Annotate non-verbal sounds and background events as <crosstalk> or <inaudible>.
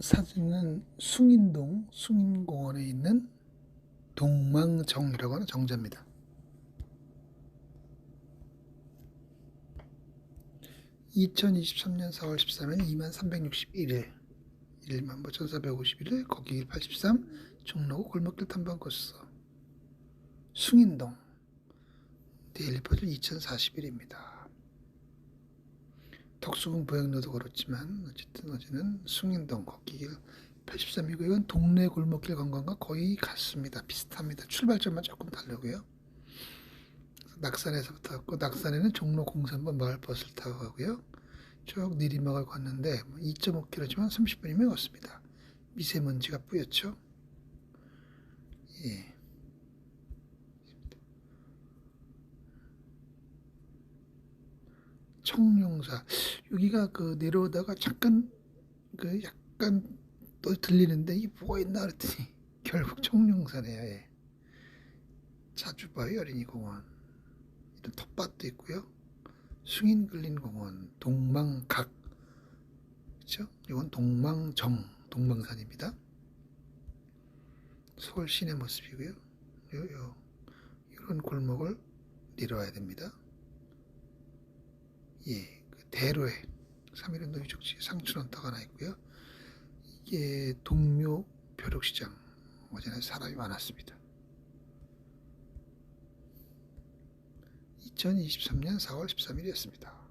사진은 숭인동 숭인공원에 있는 동망정이라고 하는 정자입니다. (2023년 4월 13일) (2만 361일) (1만 1451일) 거기 83 종로구 골목길 탐방 코스 숭인동 데일리 퍼즐 2041입니다. 덕수궁 보행로도 걸었지만 어쨌든 어제는 숭인동 걷기길 83이고 이건 동네 골목길 관광과 거의 같습니다. 비슷합니다. 출발점만 조금 다르고요. 낙산에서부터 왔고 낙산에는 종로 공산번 마을버스를 타고 가고요. 쭉 내리막을 걷는데 2.5km지만 30분이면 왔습니다. 미세먼지가 뿌옇죠. 예. 청룡사 여기가 그 내려오다가 잠깐 그 약간 또 들리는데 이게 뭐가 있나 그랬더니 <laughs> 결국 청룡사네요. 예. 자주 봐요 어린이공원 이런 텃밭도 있고요. 숭인근린공원 동망각 그렇죠? 이건 동망정 동망산입니다. 서울 시내 모습이고요. 요, 요, 이런 골목을 내려와야 됩니다. 예, 그 대로에 3.1운동 유적지 상춘원 터가 하나 있고요. 이게 동묘 벼룩시장 어제는 사람이 많았습니다. 2023년 4월 13일이었습니다.